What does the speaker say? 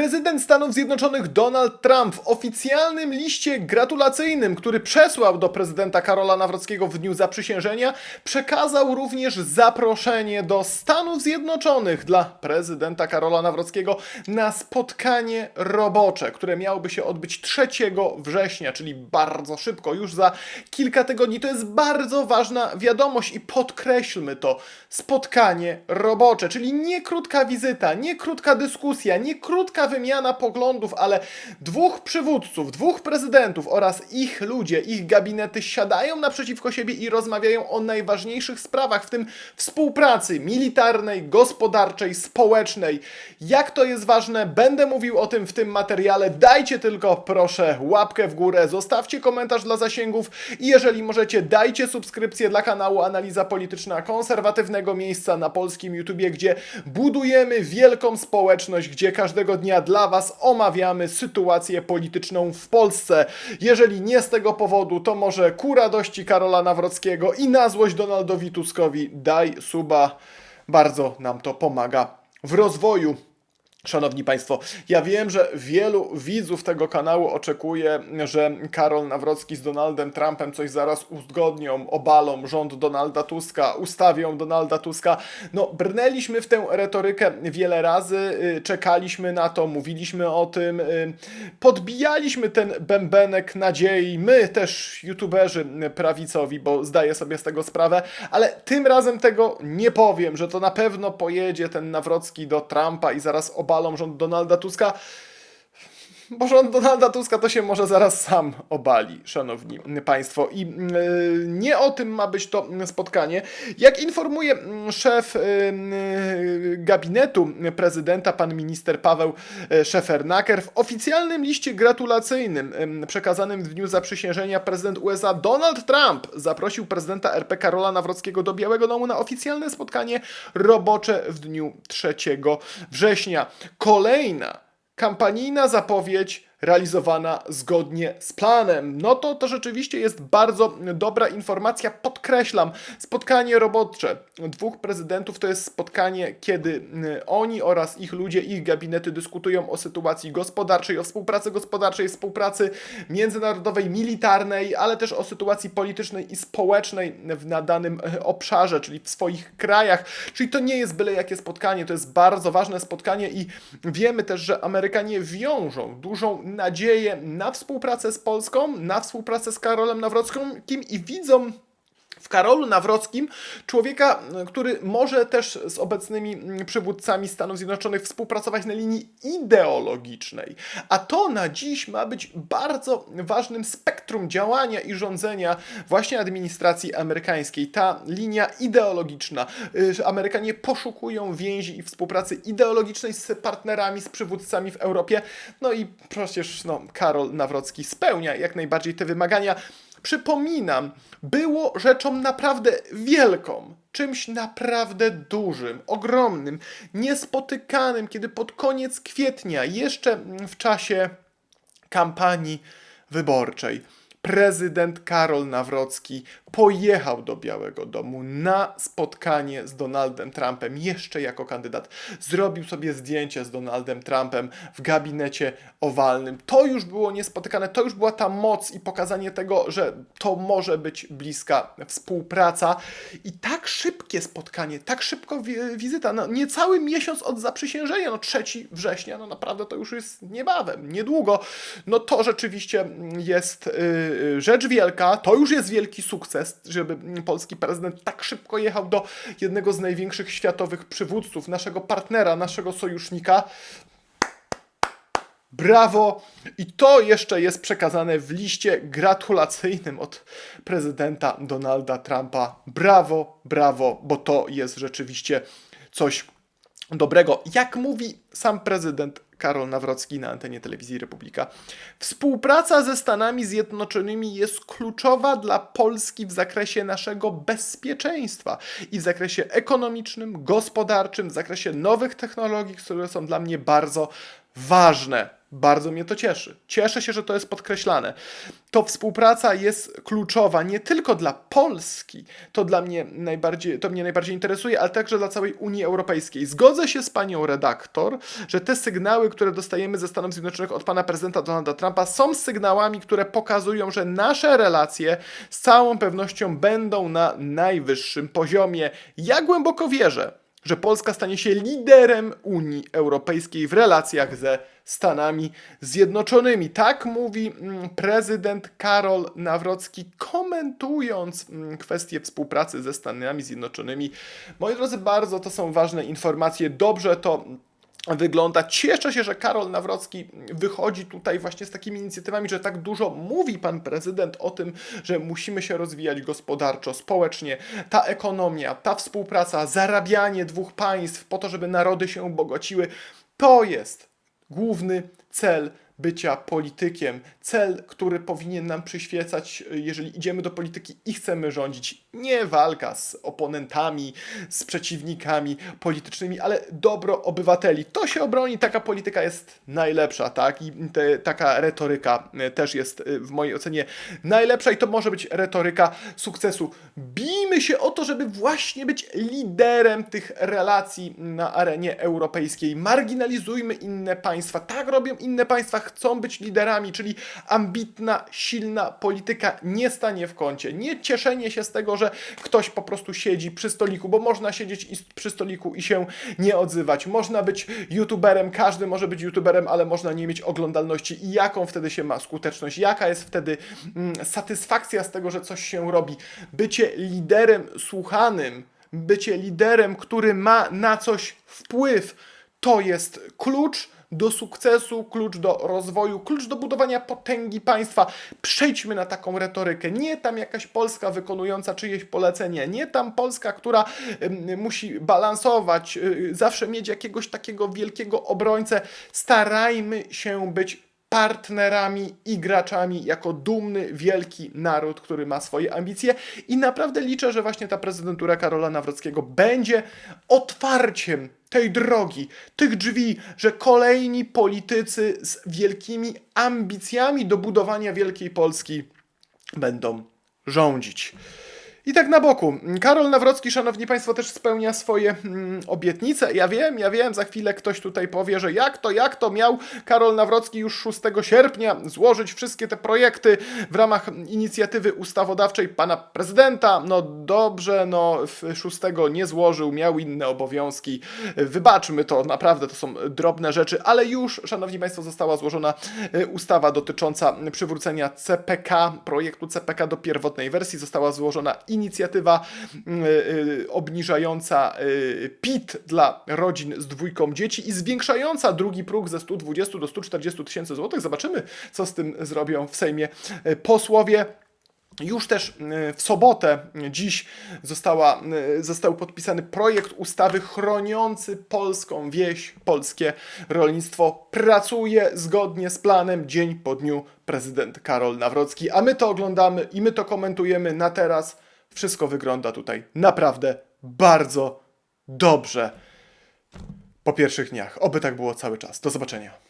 Prezydent Stanów Zjednoczonych Donald Trump w oficjalnym liście gratulacyjnym, który przesłał do prezydenta Karola Nawrockiego w dniu zaprzysiężenia, przekazał również zaproszenie do Stanów Zjednoczonych dla prezydenta Karola Nawrockiego na spotkanie robocze, które miałoby się odbyć 3 września, czyli bardzo szybko, już za kilka tygodni. To jest bardzo ważna wiadomość i podkreślmy to. Spotkanie robocze, czyli nie krótka wizyta, nie krótka dyskusja, nie krótka wymiana poglądów, ale dwóch przywódców, dwóch prezydentów oraz ich ludzie, ich gabinety siadają naprzeciwko siebie i rozmawiają o najważniejszych sprawach, w tym współpracy militarnej, gospodarczej, społecznej. Jak to jest ważne, będę mówił o tym w tym materiale. Dajcie tylko proszę łapkę w górę, zostawcie komentarz dla zasięgów i jeżeli możecie, dajcie subskrypcję dla kanału Analiza Polityczna konserwatywnego miejsca na polskim YouTubie, gdzie budujemy wielką społeczność, gdzie każdego dnia dla Was omawiamy sytuację polityczną w Polsce. Jeżeli nie z tego powodu, to może ku radości Karola Nawrockiego i na złość Donaldowi Tuskowi daj suba. Bardzo nam to pomaga w rozwoju. Szanowni Państwo, ja wiem, że wielu widzów tego kanału oczekuje, że Karol Nawrocki z Donaldem Trumpem coś zaraz uzgodnią, obalą rząd Donalda Tuska, ustawią Donalda Tuska. No, brnęliśmy w tę retorykę wiele razy, y, czekaliśmy na to, mówiliśmy o tym, y, podbijaliśmy ten bębenek nadziei, my też youtuberzy prawicowi, bo zdaję sobie z tego sprawę, ale tym razem tego nie powiem, że to na pewno pojedzie ten Nawrocki do Trumpa i zaraz obalą rząd Donalda Tuska. Bo rząd Donalda Tuska to się może zaraz sam obali, szanowni państwo. I yy, nie o tym ma być to spotkanie. Jak informuje mm, szef yy, gabinetu prezydenta, pan minister Paweł yy, Szefernaker, w oficjalnym liście gratulacyjnym przekazanym w dniu zaprzysiężenia prezydent USA Donald Trump zaprosił prezydenta RP Karola Nawrockiego do Białego Domu na oficjalne spotkanie robocze w dniu 3 września. Kolejna kampanijna zapowiedź realizowana zgodnie z planem. No to to rzeczywiście jest bardzo dobra informacja. Podkreślam, spotkanie robocze dwóch prezydentów to jest spotkanie, kiedy y, oni oraz ich ludzie, ich gabinety dyskutują o sytuacji gospodarczej, o współpracy gospodarczej, współpracy międzynarodowej, militarnej, ale też o sytuacji politycznej i społecznej w na danym y, obszarze, czyli w swoich krajach. Czyli to nie jest byle jakie spotkanie, to jest bardzo ważne spotkanie i wiemy też, że Amerykanie wiążą dużą nadzieję na współpracę z Polską, na współpracę z Karolem Nawrockim i widzą w Karolu Nawrockim człowieka, który może też z obecnymi przywódcami Stanów Zjednoczonych współpracować na linii ideologicznej. A to na dziś ma być bardzo ważnym spektrum działania i rządzenia właśnie administracji amerykańskiej. Ta linia ideologiczna. Y, Amerykanie poszukują więzi i współpracy ideologicznej z partnerami, z przywódcami w Europie. No i przecież no, Karol Nawrocki spełnia jak najbardziej te wymagania. Przypominam, było rzeczą naprawdę wielką, czymś naprawdę dużym, ogromnym, niespotykanym, kiedy pod koniec kwietnia, jeszcze w czasie kampanii wyborczej, prezydent Karol Nawrocki pojechał do Białego Domu na spotkanie z Donaldem Trumpem, jeszcze jako kandydat. Zrobił sobie zdjęcie z Donaldem Trumpem w gabinecie owalnym. To już było niespotykane, to już była ta moc i pokazanie tego, że to może być bliska współpraca. I tak szybkie spotkanie, tak szybko wi- wizyta, no niecały miesiąc od zaprzysiężenia, no 3 września, no naprawdę to już jest niebawem, niedługo. No to rzeczywiście jest yy, rzecz wielka, to już jest wielki sukces, żeby polski prezydent tak szybko jechał do jednego z największych światowych przywódców, naszego partnera, naszego sojusznika. Brawo! I to jeszcze jest przekazane w liście gratulacyjnym od prezydenta Donalda Trumpa. Brawo, brawo, bo to jest rzeczywiście coś dobrego. Jak mówi sam prezydent Karol Nawrocki na antenie telewizji Republika, współpraca ze Stanami Zjednoczonymi jest kluczowa dla Polski w zakresie naszego bezpieczeństwa i w zakresie ekonomicznym, gospodarczym, w zakresie nowych technologii, które są dla mnie bardzo ważne. Bardzo mnie to cieszy. Cieszę się, że to jest podkreślane. To współpraca jest kluczowa nie tylko dla Polski, to dla mnie najbardziej, to mnie najbardziej interesuje, ale także dla całej Unii Europejskiej. Zgodzę się z panią redaktor, że te sygnały, które dostajemy ze Stanów Zjednoczonych od pana prezydenta Donalda Trumpa są sygnałami, które pokazują, że nasze relacje z całą pewnością będą na najwyższym poziomie. Ja głęboko wierzę, że Polska stanie się liderem Unii Europejskiej w relacjach ze Stanami Zjednoczonymi. Tak mówi mm, prezydent Karol Nawrocki, komentując mm, kwestię współpracy ze Stanami Zjednoczonymi. Moi drodzy, bardzo to są ważne informacje. Dobrze to wygląda. Cieszę się, że Karol Nawrocki wychodzi tutaj właśnie z takimi inicjatywami, że tak dużo mówi pan prezydent o tym, że musimy się rozwijać gospodarczo, społecznie. Ta ekonomia, ta współpraca, zarabianie dwóch państw po to, żeby narody się bogociły, to jest główny cel bycia politykiem. Cel, który powinien nam przyświecać, jeżeli idziemy do polityki i chcemy rządzić. Nie walka z oponentami, z przeciwnikami politycznymi, ale dobro obywateli. To się obroni, taka polityka jest najlepsza, tak? I te, taka retoryka e, też jest e, w mojej ocenie najlepsza i to może być retoryka sukcesu. Bijmy się o to, żeby właśnie być liderem tych relacji na arenie europejskiej. Marginalizujmy inne państwa. Tak robią inne państwa, chcą być liderami, czyli ambitna, silna polityka nie stanie w kącie. Nie cieszenie się z tego, że ktoś po prostu siedzi przy stoliku, bo można siedzieć przy stoliku i się nie odzywać. Można być youtuberem, każdy może być youtuberem, ale można nie mieć oglądalności. I jaką wtedy się ma skuteczność? Jaka jest wtedy mm, satysfakcja z tego, że coś się robi? Bycie liderem słuchanym, bycie liderem, który ma na coś wpływ, to jest klucz do sukcesu, klucz do rozwoju, klucz do budowania potęgi państwa. Przejdźmy na taką retorykę. Nie tam jakaś Polska wykonująca czyjeś polecenie, nie tam Polska, która ym, musi balansować, y, zawsze mieć jakiegoś takiego wielkiego obrońcę. Starajmy się być partnerami i graczami jako dumny, wielki naród, który ma swoje ambicje i naprawdę liczę, że właśnie ta prezydentura Karola Nawrockiego będzie otwarciem tej drogi, tych drzwi, że kolejni politycy z wielkimi ambicjami do budowania Wielkiej Polski będą rządzić. I tak na boku. Karol Nawrocki, szanowni państwo, też spełnia swoje mm, obietnice. Ja wiem, ja wiem, za chwilę ktoś tutaj powie, że jak to, jak to miał Karol Nawrocki już 6 sierpnia złożyć wszystkie te projekty w ramach inicjatywy ustawodawczej pana prezydenta. No dobrze, no 6 nie złożył, miał inne obowiązki. Wybaczmy to, naprawdę to są drobne rzeczy, ale już, szanowni państwo, została złożona y, ustawa dotycząca przywrócenia CPK, projektu CPK do pierwotnej wersji. Została złożona inicjatywa y, y, obniżająca y, PIT dla rodzin z dwójką dzieci i zwiększająca drugi próg ze 120 do 140 tysięcy złotych. Zobaczymy, co z tym zrobią w Sejmie posłowie. Już też w sobotę, dziś, została, został podpisany projekt ustawy chroniący polską wieś, polskie rolnictwo. Pracuje zgodnie z planem dzień po dniu prezydent Karol Nawrocki, a my to oglądamy i my to komentujemy na teraz. Wszystko wygląda tutaj naprawdę bardzo dobrze po pierwszych dniach. Oby tak było cały czas. Do zobaczenia.